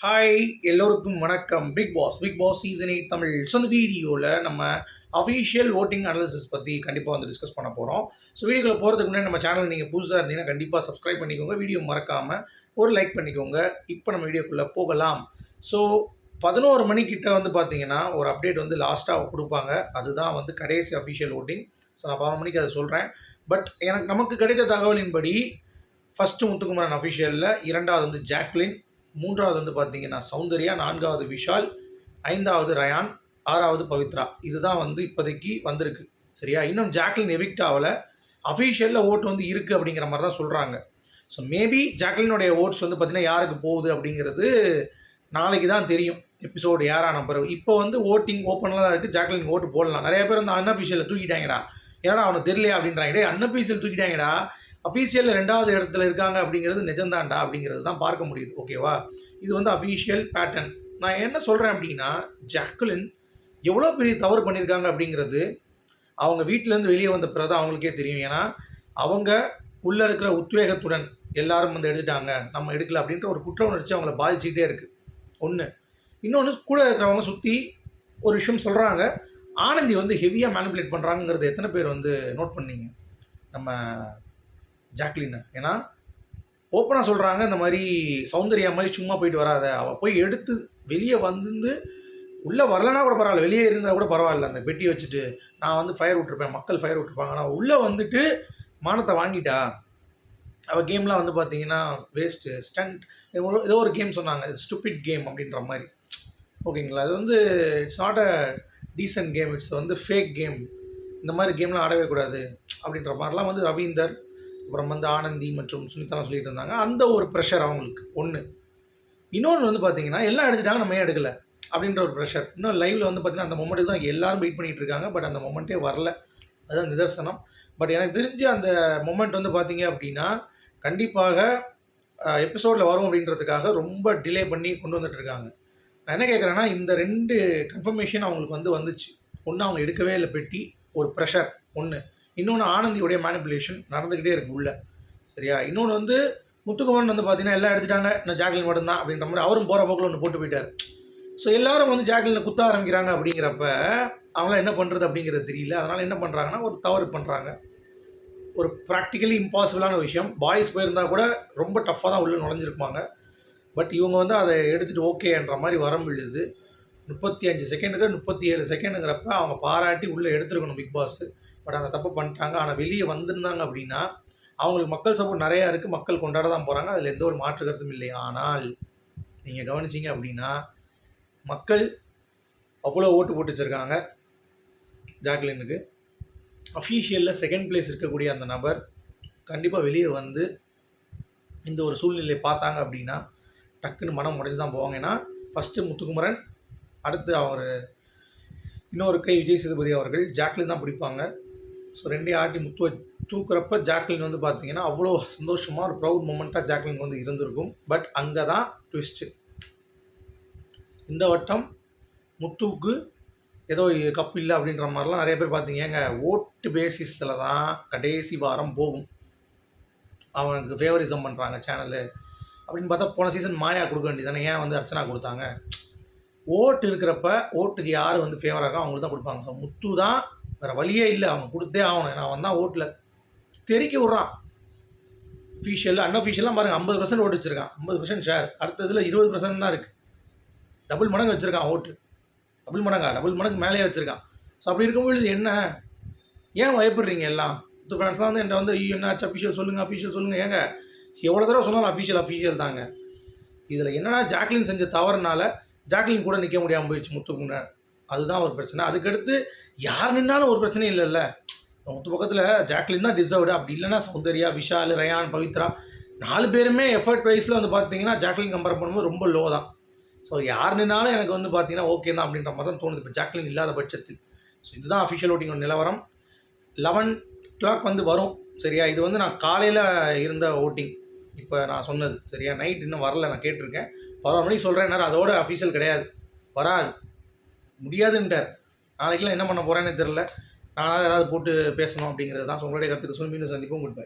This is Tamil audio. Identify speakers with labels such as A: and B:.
A: ஹாய் எல்லோருக்கும் வணக்கம். Bigg Boss Bigg Boss season eight Tamil. So அந்த வீடியோவில் நம்ம அஃபீஷியல் ஓட்டிங் அனாலிசிஸ் பற்றி கண்டிப்பாக வந்து டிஸ்கஸ் பண்ண போகிறோம் ஸோ வீடியோவில் போகிறதுக்கு முன்னாடி நம்ம சேனல் நீங்கள் புதுசாக இருந்தீங்கன்னா கண்டிப்பாக சப்ஸ்கிரைப் பண்ணிக்கோங்க. வீடியோ மறக்காமல் ஒரு லைக் பண்ணிக்கோங்க. இப்போ நம்ம வீடியோக்குள்ளே போகலாம். ஸோ பதினோரு மணிக்கிட்ட வந்து பார்த்தீங்கன்னா ஒரு அப்டேட் வந்து லாஸ்ட்டாக கொடுப்பாங்க. அதுதான் வந்து கடைசி அஃபிஷியல் ஓட்டிங் ஸோ நான் பதினொரு மணிக்கு அதை சொல்கிறேன் பட் எனக்கு நமக்கு கிடைத்த தகவலின்படி ஃபஸ்ட்டு முத்துக்குமரன் அஃபிஷியலில் இரண்டாவது வந்து ஜாக்லின் மூன்றாவது வந்து பார்த்தீங்கன்னா சௌந்தர்யா நான்காவது விஷால் ஐந்தாவது ரயான் ஆறாவது பவித்ரா. இதுதான் வந்து இப்போதைக்கு வந்திருக்கு. சரியா? இன்னும் ஜாக்லின் எவிக்ட் ஆகலை. அஃபீஷியலில் ஓட்டு வந்து இருக்குது அப்படிங்கிற மாதிரி தான் சொல்கிறாங்க ஸோ மேபி ஜாக்லினுடைய ஓட்ஸ் வந்து பார்த்திங்கன்னா யாருக்கு போகுது அப்படிங்கிறது நாளைக்கு தான் தெரியும். எபிசோடு யாரான பிறகு. இப்போ வந்து ஓட்டிங் ஓப்பனில் தான் இருக்குது ஜாக்லின் ஓட்டு போடலாம். நிறைய பேர் வந்து அன்அஃபிஷியலில் தூக்கிட்டாங்கடா. ஏன்னா அவனுக்கு தெரியலையா அப்படின்றாங்க. டே அன்அஃபீஷியல் தூக்கிட்டாங்கடா. அஃபீஷியலில் ரெண்டாவது இடத்துல இருக்காங்க அப்படிங்கிறது நிஜம்தான்டா அப்படிங்கிறது தான் பார்க்க முடியுது. ஓகேவா இது வந்து அஃபீஷியல் பேட்டர்ன் நான் என்ன சொல்கிறேன் அப்படின்னா ஜாக்குலின் எவ்வளோ பெரிய தவறு பண்ணியிருக்காங்க அப்படிங்கிறது அவங்க வீட்டிலேருந்து வெளியே வந்த பிறகு தான் அவங்களுக்கே தெரியும். ஏன்னா அவங்க உள்ளே இருக்கிற உத்வேகத்துடன் எல்லாரும் வந்து எடுத்துட்டாங்க. நம்ம எடுக்கல அப்படின்ற ஒரு குற்ற உணர்ச்சி அவங்கள பாதிச்சுக்கிட்டே இருக்குது ஒன்று இன்னொன்று கூட இருக்கிறவங்க சுற்றி ஒரு விஷயம் சொல்கிறாங்க ஆனந்தி வந்து ஹெவியாக மேனிப்புலேட் பண்ணுறாங்கிறது எத்தனை பேர் வந்து நோட் பண்ணீங்க? நம்ம ஜாக்லின். ஏன்னா ஓப்பனாக சொல்கிறாங்க இந்த மாதிரி சௌந்தர்யா மாதிரி சும்மா போயிட்டு வராத. அவள் போய் எடுத்து வெளியே வந்து உள்ளே வரலனா கூட பரவாயில்ல. வெளியே இருந்தால் கூட பரவாயில்ல. அந்த பெட்டி வச்சுட்டு நான் வந்து ஃபயர் விட்டுருப்பேன். மக்கள் ஃபயர் விட்டுருப்பாங்க. ஆனால் உள்ளே வந்துட்டு மானத்தை வாங்கிட்டா அவள் கேம்லாம் வந்து பார்த்தீங்கன்னா வேஸ்ட்டு ஸ்டண்ட் ஏதோ ஒரு கேம் சொன்னாங்க. ஸ்டூபிட் கேம் அப்படின்ற மாதிரி. ஓகேங்களா? அது வந்து it's not a decent game it's வந்து ஃபேக் கேம் இந்த மாதிரி கேம்லாம் ஆடவே கூடாது. அப்படின்ற மாதிரிலாம் வந்து ரவீந்தர் அப்புறம் வந்து ஆனந்தி மற்றும் சுனிதாலாம் சொல்லிட்டு இருந்தாங்க. அந்த ஒரு ப்ரெஷர் அவங்களுக்கு. ஒன்று இன்னொன்று வந்து பார்த்தீங்கன்னா எல்லாம் எடுத்துட்டாங்க நம்ம ஏன் எடுக்கலை? அப்படின்ற ஒரு ப்ரெஷர் இன்னும் லைவில் வந்து பார்த்தீங்கன்னா அந்த மொமெண்ட்டு தான் எல்லாரும் வெயிட் பண்ணிகிட்டு இருக்காங்க. பட் அந்த மொமெண்ட்டே வரல. அதுதான் நிதர்சனம். பட் எனக்கு தெரிஞ்சு அந்த மொமெண்ட் வந்து பார்த்தீங்க அப்படின்னா கண்டிப்பாக எபிசோடில் வரும் அப்படின்றதுக்காக ரொம்ப டிலே பண்ணி கொண்டு வந்துட்டு இருக்காங்க. நான் என்ன கேட்குறேன்னா இந்த ரெண்டு கன்ஃபர்மேஷன் அவங்களுக்கு வந்து வந்துச்சு. ஒன்று அவங்க எடுக்கவே இல்லை பெட்டி ஒரு ப்ரெஷர் ஒன்று இன்னொன்று ஆனந்தியுடைய மேனிப்புலேஷன் நடந்துக்கிட்டே இருக்கு உள்ள. சரியா? இன்னொன்று வந்து முத்துக்குமரன் வந்து பார்த்தீங்கன்னா எல்லாம் எடுத்துட்டாங்க. இன்னும் ஜாக்லின் மட்டும்தான் அப்படின்ற மாதிரி அவரும் போகிற போக்கில் ஒன்று போட்டு போயிட்டார். ஸோ எல்லாரும் வந்து ஜாக்லினை குத்த ஆரம்பிக்கிறாங்க அப்படிங்கிறப்ப அவங்களாம் என்ன பண்ணுறது அப்படிங்கிறது தெரியல. அதனால் என்ன பண்ணுறாங்கன்னா ஒரு தவறு பண்ணுறாங்க ஒரு ப்ராக்டிக்கலி இம்பாசிபிளான விஷயம். பாய்ஸ் போயிருந்தால் கூட ரொம்ப டஃப்பாக தான் உள்ளே நுழைஞ்சிருப்பாங்க. பட் இவங்க வந்து அதை எடுத்துகிட்டு ஓகேன்ற மாதிரி வரம் விழுது. முப்பத்தி அஞ்சு செகண்டுக்கு முப்பத்தி ஏழு செகண்டுங்கிறப்ப அவங்க பாராட்டி உள்ளே எடுத்துருக்கணும் பிக் பாஸு பட் அந்த தப்பு பண்ணிட்டாங்க. ஆனால் வெளியே வந்திருந்தாங்க அப்படின்னா அவங்களுக்கு மக்கள் சப்போர்ட் நிறையா இருக்குது மக்கள் கொண்டாட தான் போகிறாங்க அதில் எந்த ஒரு மாற்று கருத்தும் இல்லை. ஆனால் நீங்கள் கவனிச்சிங்க அப்படின்னா மக்கள் அவ்வளோ ஓட்டு போட்டு வச்சுருக்காங்க. ஜாக்லினுக்கு. அஃபீஷியலில் செகண்ட் பிளேஸ் இருக்கக்கூடிய அந்த நபர் கண்டிப்பாக வெளியே வந்து இந்த ஒரு சூழ்நிலையை பார்த்தாங்க அப்படின்னா டக்குன்னு மனம் உடைஞ்சு தான் போவாங்க. ஏன்னா ஃபஸ்ட்டு முத்துக்குமரன் அடுத்து அவர் இன்னொரு கை. விஜய் சேதுபதி அவர்கள் ஜாக்லின் தான் பிடிப்பாங்க. ஸோ ரெண்டையும் ஆட்டி முத்துவை தூக்குறப்ப ஜாக்லின் வந்து பார்த்தீங்கன்னா அவ்வளோ சந்தோஷமாக ஒரு ப்ரௌட் மூமெண்ட்டாக ஜாக்லின் வந்து இருந்திருக்கும். பட் அங்கே தான் ட்விஸ்ட்டு இந்த வட்டம் முத்துவுக்கு ஏதோ கப் இல்லை அப்படின்ற மாதிரிலாம் நிறைய பேர் பார்த்தீங்க. ஏங்க ஓட்டு பேசிஸில் தான் கடைசி வாரம் போகும். அவனுக்கு ஃபேவரிசம் பண்ணுறாங்க சேனலு அப்படின்னு பார்த்தா போன சீசன் மாயா கொடுக்க வேண்டியதானே ஏன் வந்து அர்ச்சனா கொடுத்தாங்க? ஓட்டு இருக்கிறப்ப ஓட்டுக்கு யார் வந்து ஃபேவராக அவங்களுக்கு தான் கொடுப்பாங்க. ஸோ முத்து தான் வேறு வழியே இல்லை. அவன் கொடுத்தே ஆகணும். நான் வந்தால் ஓட்டில். தெருக்கி விட்றான். அஃபீஷியல் அன்அஃபீஷியலாக பாருங்கள் ஐம்பது பர்சன்ட் ஓட்டு வச்சுருக்கான். ஐம்பது பர்சன்ட் ஷேர் அடுத்ததில் இருபது பர்சன்ட் தான் இருக்குது டபுள் மடங்கு வச்சுருக்கான் ஓட்டு. டபுள் மடங்கா? டபுள் மடங்கு மேலேயே வச்சுருக்கான். ஸோ அப்படி இருக்கும்பொழுது என்ன? ஏன் பயப்படுறீங்க எல்லாம்? இந்த ஃப்ரெண்ட்ஸ்லாம் வந்து என்கிட்ட வந்து ஐயோ என்ன ஆச்சு அஃபீஷியல் சொல்லுங்கள் அஃபீஷியல் சொல்லுங்கள் ஏங்க எவ்வளோ தடவை சொன்னாலும் அஃபீஷியல் அஃபீஷியல் தாங்க. இதில் என்னன்னா ஜாக்லின் செஞ்ச தவறுனால ஜாக்லின் கூட நிற்க முடியாமல் போயிடுச்சு முத்துக்குங்க அதுதான் ஒரு பிரச்சனை. அதுக்கடுத்து யார் நின்னாலும் ஒரு பிரச்சனையும் இல்லைல்ல. மொத்த பக்கத்தில் ஜாக்லின் தான் டிசர்வ்டு அப்படி இல்லைன்னா சௌந்தர்யா விஷால் ரயான் பவித்ரா நாலு பேருமே எஃபர்ட் வைஸில் வந்து பார்த்தீங்கன்னா ஜாக்லின் கம்பேர் பண்ணும்போது ரொம்ப லோ தான். ஸோ யார் நின்னாலும் எனக்கு வந்து பார்த்தீங்கன்னா ஓகே தான் அப்படின்ற மாதிரி தான் தோணுது. இப்போ ஜாக்லின் இல்லாத பட்சத்தில். ஸோ இதுதான் அஃபிஷியல் ஓட்டிங் நிலவரம். லெவன் கிளாக் வந்து வரும். சரியா? இது வந்து நான் காலையில் இருந்த ஓட்டிங் இப்போ நான் சொன்னது. சரியா? நைட் இன்னும் வரல. நான் கேட்டிருக்கேன். பதினொரு மணிக்கு சொல்கிறேன் அதோட அஃபீஷியல் கிடையாது. வராது. முடியாதுன்றார். நாளைக்கெலாம் என்ன பண்ண போகிறேன்னு தெரில நான் ஏதாவது போட்டு பேசணும் அப்படிங்கிறது தான். உங்களுடைய கருத்துக்கு சொல்லி மீண்டும் சந்திப்போம். Good bye